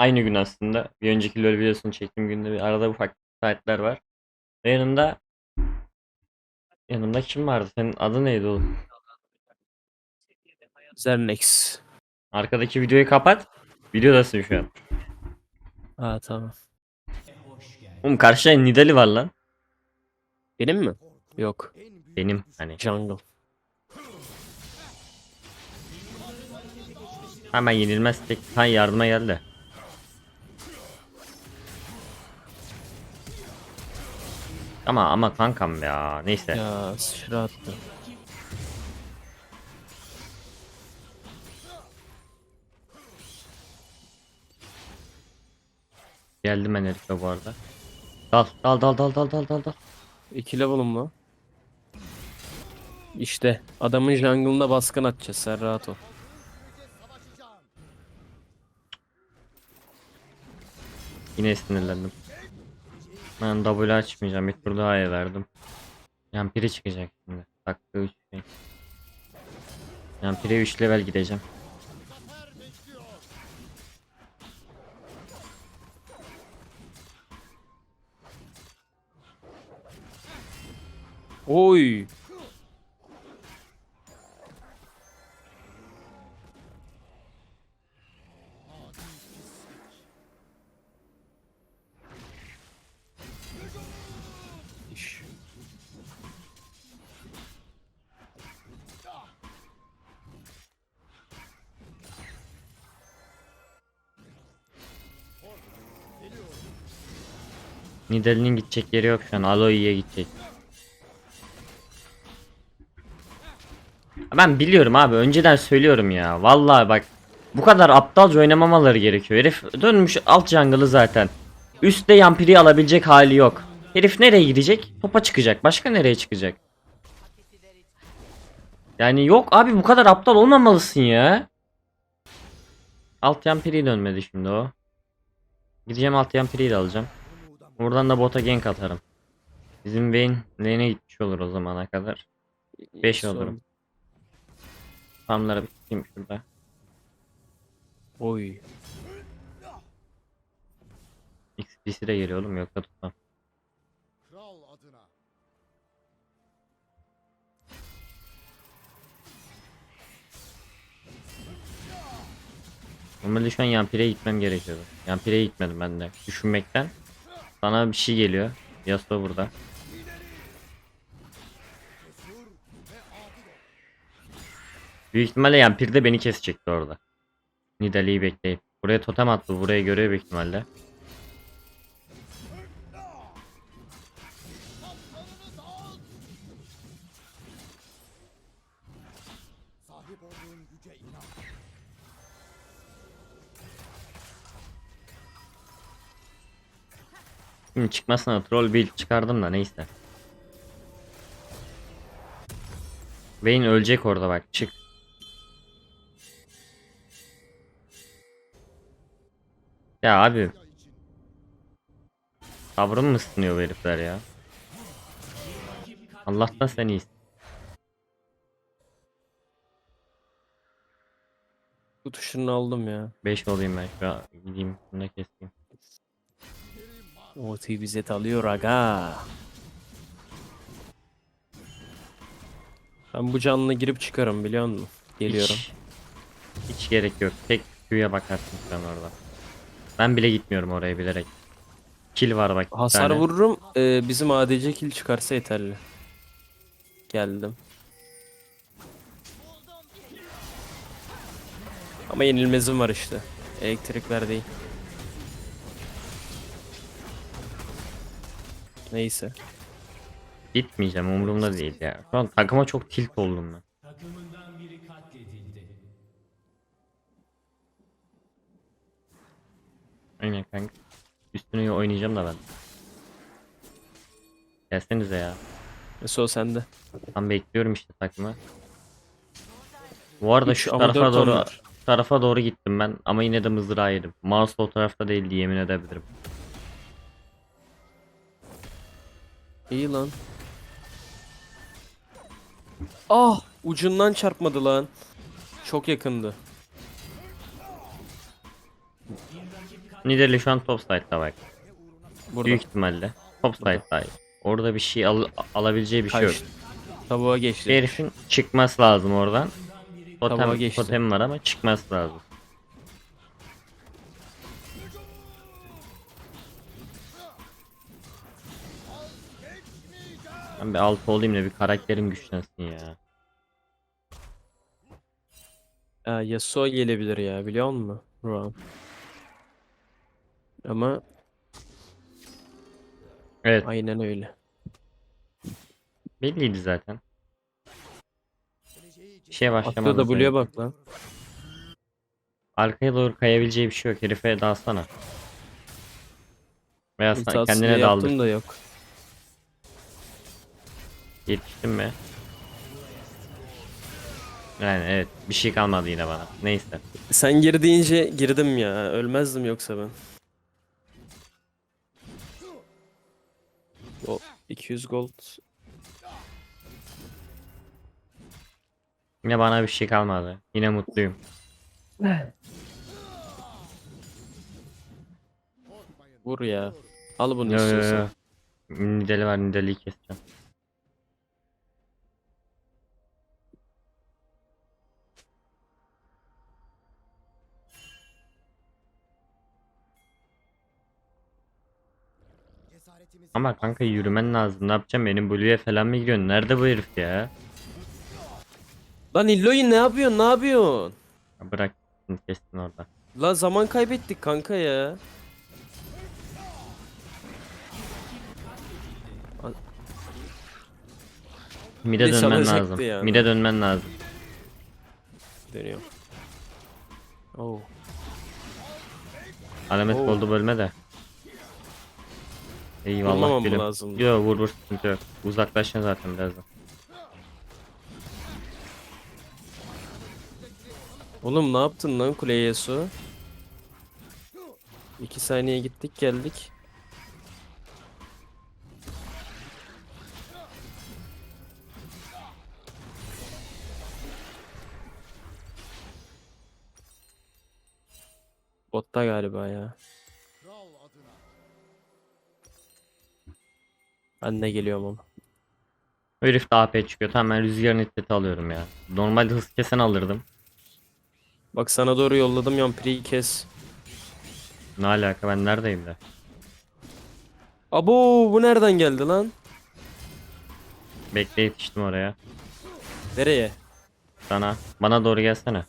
Aynı gün aslında. Bir önceki LoL videosunu çektiğim günde bir arada ufak saatler var. Ve yanımda yanımda kim vardı? Senin adı neydi oğlum? Zernex. Arkadaki videoyu kapat. Videodasın şu an. Ha tamam. Oğlum karşıya Nidali var lan. Benim mi? Yok. Benim hani. Jungle. Hemen yenilmez tek han yardıma geldi. Ama ama kankam ya. Neyse. Ya sıçra attı. Geldim ben herife bu arada. Dal dal dal dal dal dal dal dal. 2 level'ım mı? İşte adamın jungle'ına baskın atacağız sen rahat ol. Yine sinirlendim. Ben W açmayacağım. Tur daha iyi verdim. Yampiri çıkacak şimdi. Dakika 3 şey. Yampire 3 level gideceğim. Oy. Nidalee'nin gidecek yeri yok şu an. Aloy'ye gidecek. Ben biliyorum abi. Önceden söylüyorum ya. Vallahi bak. Bu kadar aptalca oynamamaları gerekiyor. Herif dönmüş alt jungle'ı zaten. Üstte Yampiri'yi alabilecek hali yok. Herif nereye gidecek? Topa çıkacak. Başka nereye çıkacak? Yani yok abi bu kadar aptal olmamalısın ya. Alt Yampiri dönmedi şimdi o. Gideceğim alt Yampiri'yi de alacağım. Buradan da bota gank atarım. Bizim Vayne lane'e gitmiş olur o zamana kadar. Beş Sorun. olurum. Farmları bitireyim şurada. Oy. XP'si de geliyor oğlum yoksa tutmam. Kral adına. Normalde şu an Yampire'ye gitmem gerekiyordu. Yampire'ye gitmedim ben de. Düşünmekten. Sana bir şey geliyor. Yasuo burada. Büyük ihtimalle Yampir de beni kesecekti orada. Nidalee'yi bekleyip. Buraya totem attı. Buraya görüyor büyük ihtimalle. Sahip olduğun güce inan. Şimdi çıkmasına troll build çıkardım da neyse. Vayne ölecek orada bak çık. Ya abi. Sabrım mı sınıyor bu herifler ya? Allah'tan sen iyisin. Bu tuşunu aldım ya. 5 olayım ben şu an gideyim bunu keseyim. OT bize alıyor aga. Ben bu canlı girip çıkarım biliyor musun? Geliyorum. Hiç, hiç gerek yok. Tek Q'ya bakarsın sen orada. Ben bile gitmiyorum oraya bilerek. Kill var bak. Hasar tane. vururum. Ee, bizim ADC kill çıkarsa yeterli. Geldim. Ama yenilmezim var işte. Elektrikler değil. Neyse. Gitmeyeceğim umurumda değil ya. Şu an takıma çok tilt oldum ben. Aynen kanka. Üstüne oynayacağım da ben. Gelsenize ya. O sende. Tam bekliyorum işte takımı. Bu arada Üç şu tarafa doğru onlar. tarafa doğru gittim ben ama yine de mızrağı yedim. Mouse o tarafta değildi yemin edebilirim. İyi lan. Ah ucundan çarpmadı lan. Çok yakındı. Nidalee şu an top side'da bak. Burada. Büyük ihtimalle. Top side'da. Orada bir şey al alabileceği bir şey yok. Kaç. Tavuğa geçti. Herifin çıkması lazım oradan. Totem, geçti. totem var ama çıkması lazım. Ben bir altı olayım da bir karakterim güçlensin ya. Aa, Yasuo gelebilir ya biliyor musun? Ruan. Ama Evet aynen öyle. belliydi zaten. Bir şeye Atla başlamadı. W'ye bak lan. Arkaya doğru kayabileceği bir şey yok. Herife dalsana. Veya İltihatsız kendine daldır. yaptım da yok. Yetiştin mi? Yani evet bir şey kalmadı yine bana. Neyse. Sen gir deyince girdim ya. Ölmezdim yoksa ben. O 200 gold. Yine bana bir şey kalmadı. Yine mutluyum. Vur ya. Al bunu Yo, yo, istiyorsan. yo. Nidali var Nidali'yi keseceğim. Ama kanka yürümen lazım. Ne yapacağım? Benim Blue'ye falan mı gidiyorsun? Nerede bu herif ya? Lan Illoy ne yapıyorsun? Ne yapıyorsun? Ya Bırak kestin orada. La zaman kaybettik kanka ya. Mide dönmen lazım. yani. Mide dönmen lazım. Dönüyor. Oo. Alamet Oo. oldu bölme de. Eyvallah Vurmamam gülüm. lazım. Yo vur vur sıkıntı yok. Uzaklaşın zaten birazdan. Oğlum ne yaptın lan kuleye su? 2 saniye gittik geldik. Botta galiba ya. Ben de geliyorum ama. O herif de AP çıkıyor. Tamam ben rüzgarın iddeti alıyorum ya. Normalde hız kesen alırdım. Bak sana doğru yolladım Yampri'yi kes. Ne alaka ben neredeyim de. Abo bu nereden geldi lan? Bekle yetiştim oraya. Nereye? Sana. Bana doğru gelsene.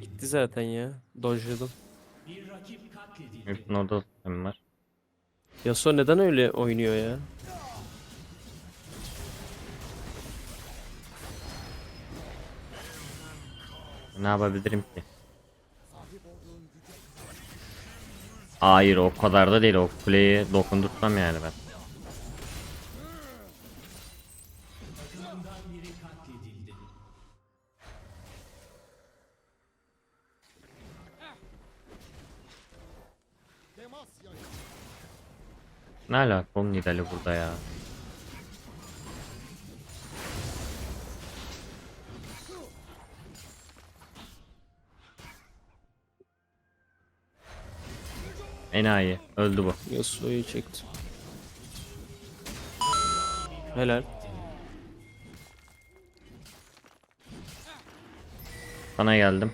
Gitti zaten ya. Dojladım. Herifin orada var. Yasuo neden öyle oynuyor ya? Ne yapabilirim ki? Hayır o kadar da değil. O kuleyi dokundurtmam yani ben. Ne alaka oğlum Nidali burada ya. Enayi. Öldü bu. Yasuo'yu çektim. Helal. Sana geldim.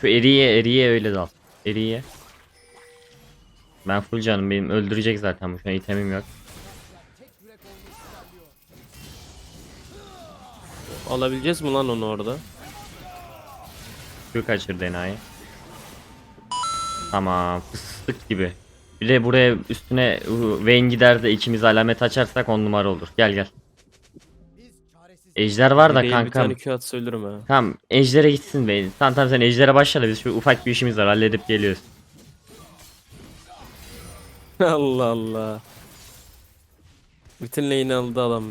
Şu eriye eriye öyle dal. Eriye. Ben full canım benim öldürecek zaten bu şu an itemim yok. Alabileceğiz mi lan onu orada? Şu kaçırdı enayi. Tamam fıstık gibi. Bir de buraya üstüne Vayne gider de ikimiz alamet açarsak on numara olur. Gel gel. Ejder var da Yüreğe bir tane atsa ölürüm ha. Tamam ejdere gitsin Vayne. Tamam tamam sen ejdere başla da biz şu ufak bir işimiz var halledip geliyoruz. Allah Allah. Bütün lane'i aldı adam.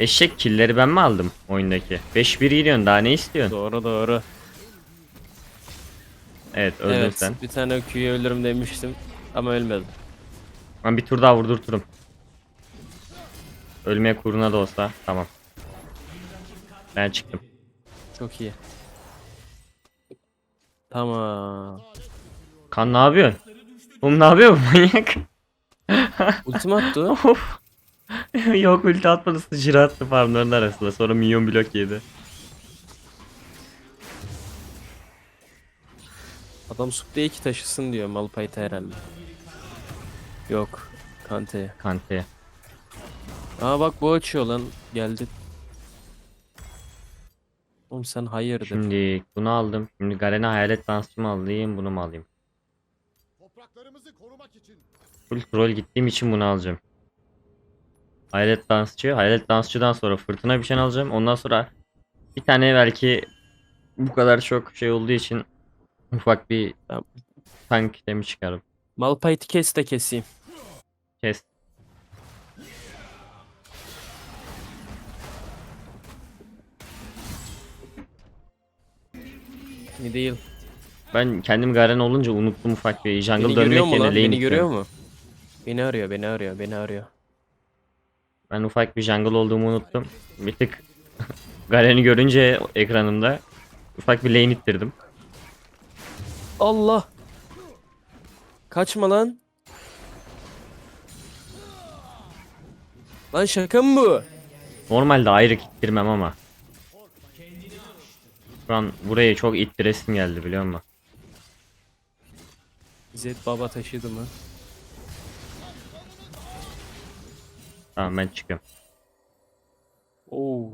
Eşek killleri ben mi aldım oyundaki? 5-1 gidiyorsun daha ne istiyorsun? Doğru doğru. Evet öldün evet sen. bir tane Q'yu ölürüm demiştim. Ama ölmedim. Ben bir tur daha vurdurturum. Ölmeye kuruna da olsa tamam. Ben çıktım. Çok iyi. Tamam. Kan ne yapıyorsun? Oğlum ne yapıyor bu manyak? Ultim attı. Of. Yok ulti atmadı sıçra attı farmların arasında sonra minyon blok yedi. Adam Suk'ta iki taşısın diyor Malphite herhalde. Yok. Kante. Kante. Aa bak bu açıyor lan. Geldi. Oğlum sen hayırdır. Şimdi bunu aldım. Şimdi Garen'e hayalet dansçı mı alayım bunu mu alayım? Topraklarımızı korumak için Full troll gittiğim için bunu alacağım. Hayalet dansçı. Hayalet dansçıdan sonra fırtına bir şey alacağım. Ondan sonra bir tane belki bu kadar çok şey olduğu için ufak bir tank itemi çıkarım. Malphite'i kes de keseyim. Kes. Ne değil. Ben kendim Garen olunca unuttum ufak bir jungle Beni dönmek mu yerine lan? lane Beni görüyor gittim. mu? Beni arıyor, beni arıyor, beni arıyor. Ben ufak bir jungle olduğumu unuttum. Bir tık Garen'i görünce ekranımda ufak bir lane ittirdim. Allah! Kaçma lan. Lan şaka mı bu? Normalde ayrı ittirmem ama. Şu an buraya çok ittiresim geldi biliyor musun? Zed baba taşıdı mı? Tamam ben çıkıyorum. Oo.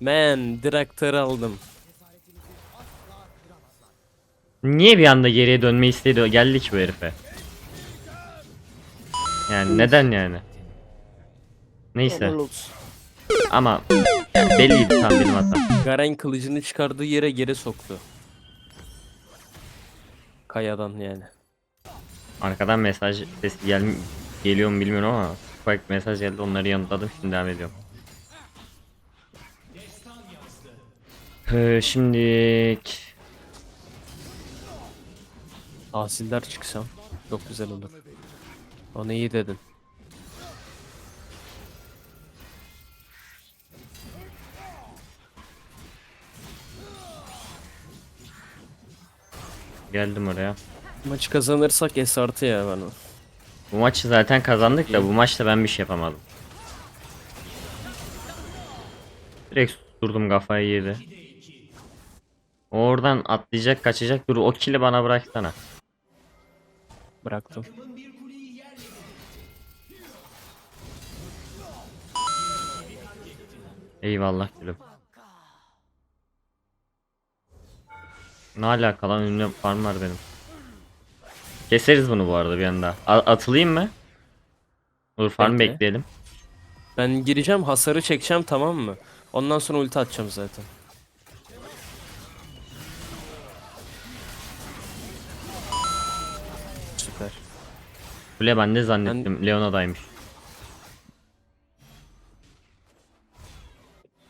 Man, direktör aldım. Niye bir anda geriye dönme istedi geldi ki bu herife? Yani neden yani? Neyse ama yani belliydi tam benim hatam. Garen kılıcını çıkardığı yere geri soktu. Kayadan yani. Arkadan mesaj sesi gel geliyor mu bilmiyorum ama bir mesaj geldi onları yanıtladım şimdi devam ediyorum. Ee, şimdi Tahsiller çıksam çok güzel olur. Onu iyi dedin. Geldim oraya. Maçı kazanırsak S artı ya bana. Bu maçı zaten kazandık da bu maçta ben bir şey yapamadım. Direkt durdum kafayı yedi. Oradan atlayacak kaçacak dur o kili bana bıraksana. Bıraktım. Eyvallah gülüm. Ne alaka lan önümde farm var benim. Keseriz bunu bu arada bir anda. A- atılayım mı? Dur farm Bekle. bekleyelim. Ben gireceğim hasarı çekeceğim tamam mı? Ondan sonra ulti atacağım zaten. Süper. Kule ben de zannettim. Leona'daymış.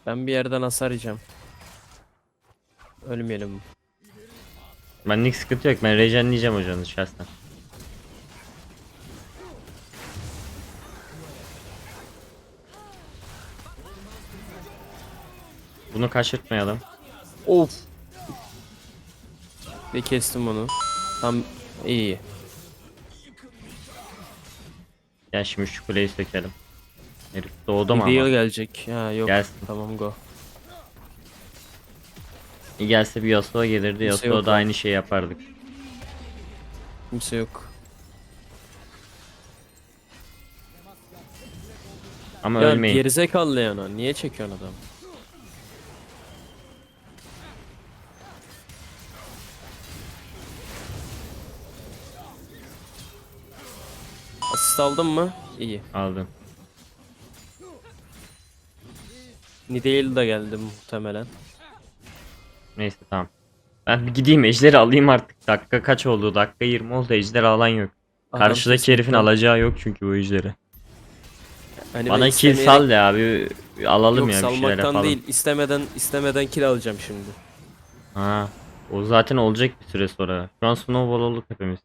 Ben bir yerden hasar yiyeceğim. Ölmeyelim. Benlik sıkıntı yok. Ben rejenleyeceğim hocanı şahsen. Bunu kaçırtmayalım. Of. Bir kestim onu. Tam iyi. Gel şimdi şu kuleyi sökelim. Herif doğdu mu Video ama? gelecek. Ha yok. Gelsin. Tamam go. Gelse bir Yasuo gelirdi. Kimse Yasuo yok da lan. aynı şeyi yapardık. Kimse yok. Ama Ya ölmeyin. gerizekalı Leona. Niye çekiyorsun adam? Asist aldın mı? İyi. Aldım. Nidalee da geldi muhtemelen. Neyse tamam. Ben bir gideyim ejderi alayım artık. Dakika kaç oldu? Dakika 20 oldu. Ejder alan yok. Adam Karşıdaki herifin kesinlikle- alacağı yok çünkü bu ejderi. Hani Bana ben kill istemeyerek- sal ya abi. Alalım Yok ya bir şeyler salmaktan yapalım. değil. istemeden istemeden kill alacağım şimdi. Ha. O zaten olacak bir süre sonra. Şu an snowball olduk hepimiz.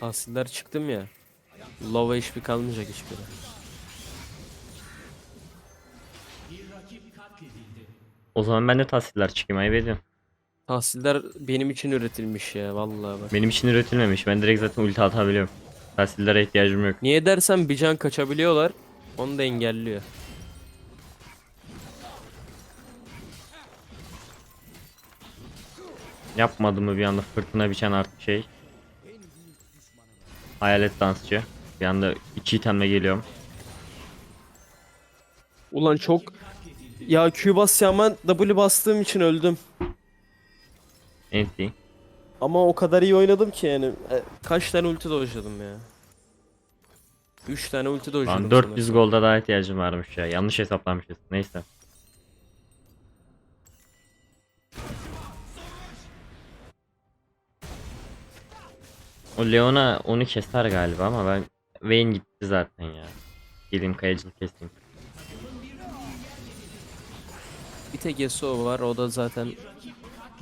Tahsiller çıktım ya. Lova hiçbir kalmayacak hiçbiri. O zaman ben de tahsiller çıkayım ayıp ediyorum. Tahsiller benim için üretilmiş ya vallahi bak. Benim için üretilmemiş. Ben direkt zaten ulti atabiliyorum. Tahsillere ihtiyacım yok. Niye dersen bir can kaçabiliyorlar. Onu da engelliyor. Yapmadı mı bir anda fırtına biçen artık şey. Hayalet dansçı. Bir anda iki itemle geliyorum. Ulan çok ya Q basacağıma W bastığım için öldüm. Enti. Ama o kadar iyi oynadım ki yani. E, Kaç tane ulti dojladım ya. 3 tane ulti dojladım. Lan 400 golda daha ihtiyacım varmış ya. Yanlış hesaplamışız. Neyse. O Leona onu keser galiba ama ben Vayne gitti zaten ya. Gideyim kayıcılık keseyim. Tek Yasuo var o da zaten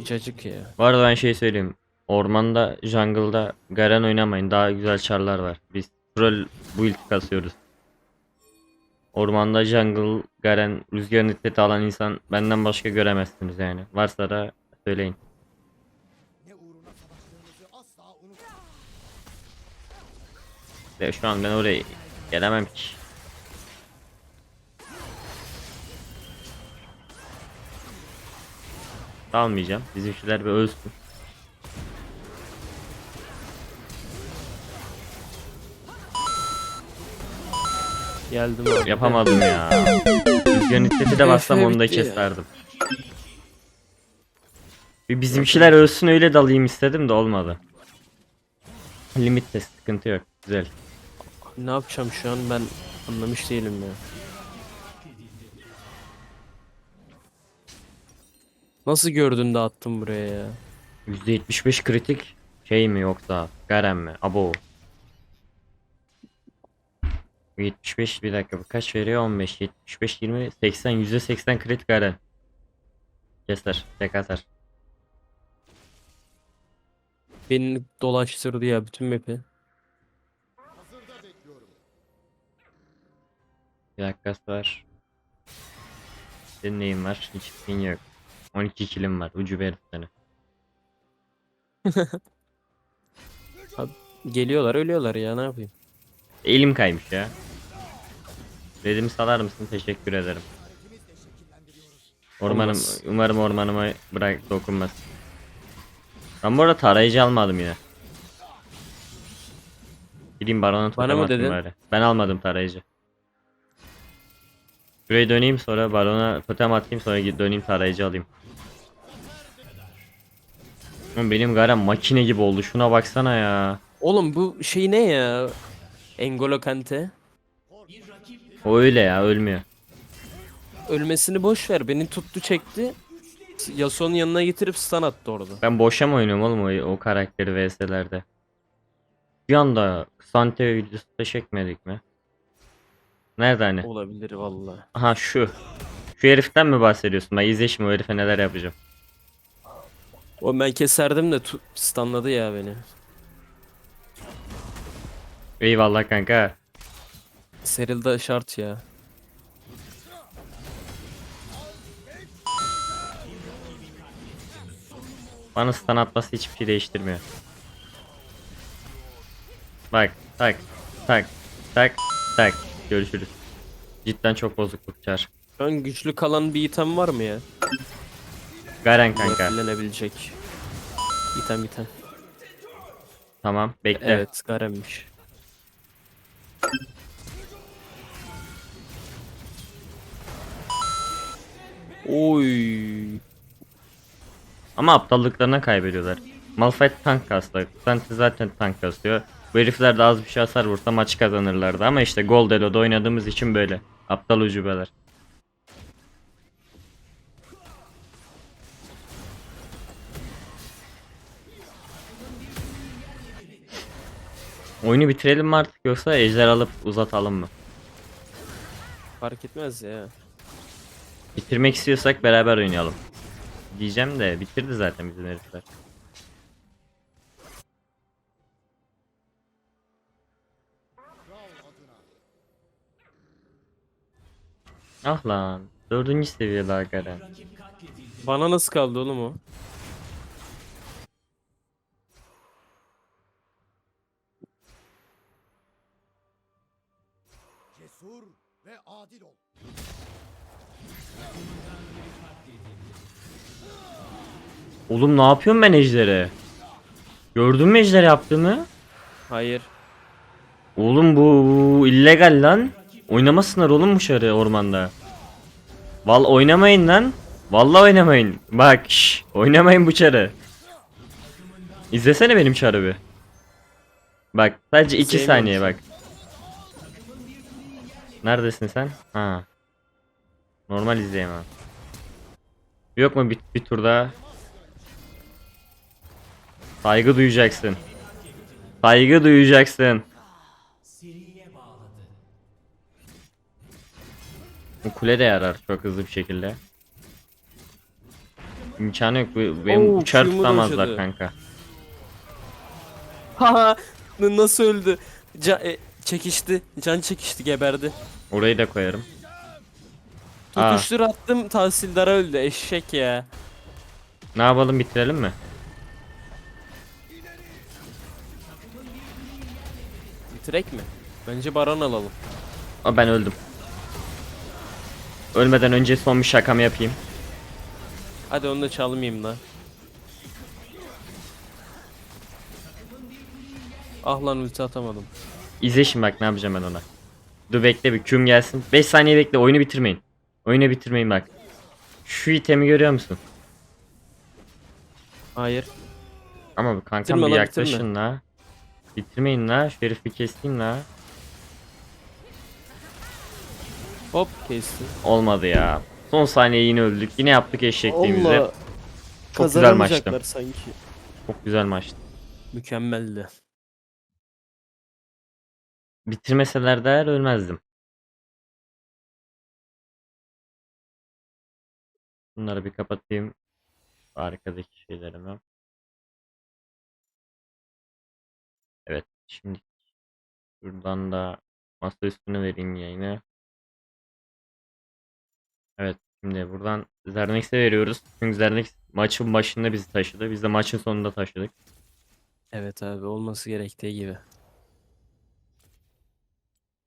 cacık ya. Bu arada ben şey söyleyeyim. Ormanda, jungle'da Garen oynamayın. Daha güzel çarlar var. Biz troll build kasıyoruz. Ormanda jungle, Garen, rüzgar niteti alan insan benden başka göremezsiniz yani. Varsa da söyleyin. Ve şu an ben oraya gelemem ki. Almayacağım. Bizimkiler bir ölsün. Geldim abi. Yapamadım ya. Rüzgar niteti de bassam onu da bitti ya. keserdim. Bir bizimkiler ölsün öyle dalayım istedim de olmadı. Limitte sıkıntı yok. Güzel. Ne yapacağım şu an ben anlamış değilim ya. Nasıl gördün de attın buraya ya? %75 kritik şey mi yoksa Garen mi? Abo. 75 bir dakika bu kaç veriyor 15 75 20 80 %80 kritik Garen. Keser tek atar. Beni dolaştırdı ya bütün map'i. Bir dakikası var. Senin neyin var? Hiç yok. 12 kilim var. Ucu bir seni. Geliyorlar ölüyorlar ya ne yapayım. Elim kaymış ya. Redimi salar mısın? Teşekkür ederim. Ormanım, Olmaz. umarım ormanıma bırak dokunmaz. Ben bu arada tarayıcı almadım yine. Gideyim barona Bana totem mı dedin? bari. Ben almadım tarayıcı. Buraya döneyim sonra barona totem atayım sonra döneyim tarayıcı alayım. Oğlum benim Garen makine gibi oldu şuna baksana ya. Oğlum bu şey ne ya? Engolo Kante. O öyle ya ölmüyor. Ölmesini boş ver. Beni tuttu çekti. Yasuo'nun yanına getirip stun attı orada. Ben boşa mı oynuyorum oğlum o, o karakteri VS'lerde? Bir anda Sante videosu da çekmedik mi? Nerede hani? Olabilir vallahi. Aha şu. Şu heriften mi bahsediyorsun? Ben izle şimdi o herife neler yapacağım. O ben keserdim de tu- stunladı ya beni. Eyvallah kanka. Seril'de şart ya. Bana stun atması hiçbir şey değiştirmiyor. Bak tak tak tak tak görüşürüz. Cidden çok bozukluk çar. Şu an güçlü kalan bir item var mı ya? Garen kanka. Fullenebilecek. İtem item. Tamam bekle. Evet Garen'miş. Oy. Ama aptallıklarına kaybediyorlar. Malphite tank kastı. Santi zaten tank kasıyor. Bu herifler de az bir şey hasar vursa maçı kazanırlardı ama işte Gold Elo'da oynadığımız için böyle. Aptal ucubeler. Oyunu bitirelim mi artık yoksa ejder alıp uzatalım mı? Fark etmez ya. Bitirmek istiyorsak beraber oynayalım. Diyeceğim de bitirdi zaten bizim herifler. Ah lan. Dördüncü seviyede Agaren. Bana nasıl kaldı oğlum o? Cesur ve adil ol. Oğlum ne yapıyorum ben ejdere? Gördün mü ejder yaptığımı? Hayır. Oğlum bu illegal lan. Oynamasınlar oğlum bu şarı ormanda. Val oynamayın lan. Vallahi oynamayın. Bak şş, oynamayın bu çarı. İzlesene benim çarı bir. Bak sadece 2 Sevmiyorum saniye bak. Neredesin sen? Ha. Normal izleyemem. Yok mu bir, bir tur daha? Saygı duyacaksın. Saygı duyacaksın. Bu kule de yarar çok hızlı bir şekilde. İmkanı yok. bu- Benim Oo, uçar tutamazlar dojladı. kanka. Haha. Nasıl öldü? Ca- e, çekişti. Can çekişti geberdi. Orayı da koyarım. Aa. Tutuştur attım tahsildara öldü eşek ya. Ne yapalım bitirelim mi? Bitirek mi? Bence baron alalım. Aa, ben öldüm. Ölmeden önce son bir şakamı yapayım. Hadi onu da çalmayayım da. Ah lan ulti atamadım. İzle şimdi bak ne yapacağım ben ona. Dur bekle bir küm gelsin. 5 saniye bekle oyunu bitirmeyin. Oyunu bitirmeyin bak. Şu itemi görüyor musun? Hayır. Ama kankam Bitirme bir lan, yaklaşın bitirme. la. Bitirmeyin la. Şu herifi keseyim la. Hop kestim. Olmadı ya. Son saniye yine öldük. Yine yaptık eşekliğimizi. Allah. Çok güzel maçtı. sanki. Çok güzel maçtı. Mükemmeldi. Bitirmeseler de eğer ölmezdim. Bunları bir kapatayım. Arkadaki şeylerimi. Evet. Şimdi şuradan da masa üstüne vereyim yayını. Evet. Şimdi buradan Zernex'e veriyoruz. Çünkü Zernex maçın başında bizi taşıdı. Biz de maçın sonunda taşıdık. Evet abi olması gerektiği gibi.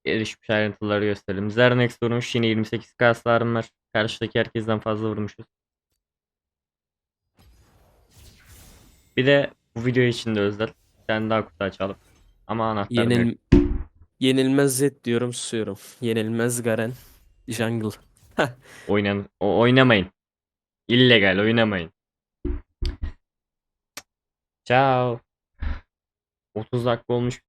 Gelişmiş ayrıntıları gösterelim. Zernex vurmuş. Yine 28k hasarım var. Karşıdaki herkesten fazla vurmuşuz. Bir de bu video için de özel. Bir tane daha kutu açalım. Ama anahtar yok. Yenil Yenilmez Zed diyorum susuyorum. Yenilmez Garen. Jungle. Oynan o- oynamayın. İllegal oynamayın. Ciao. 30 dakika olmuş.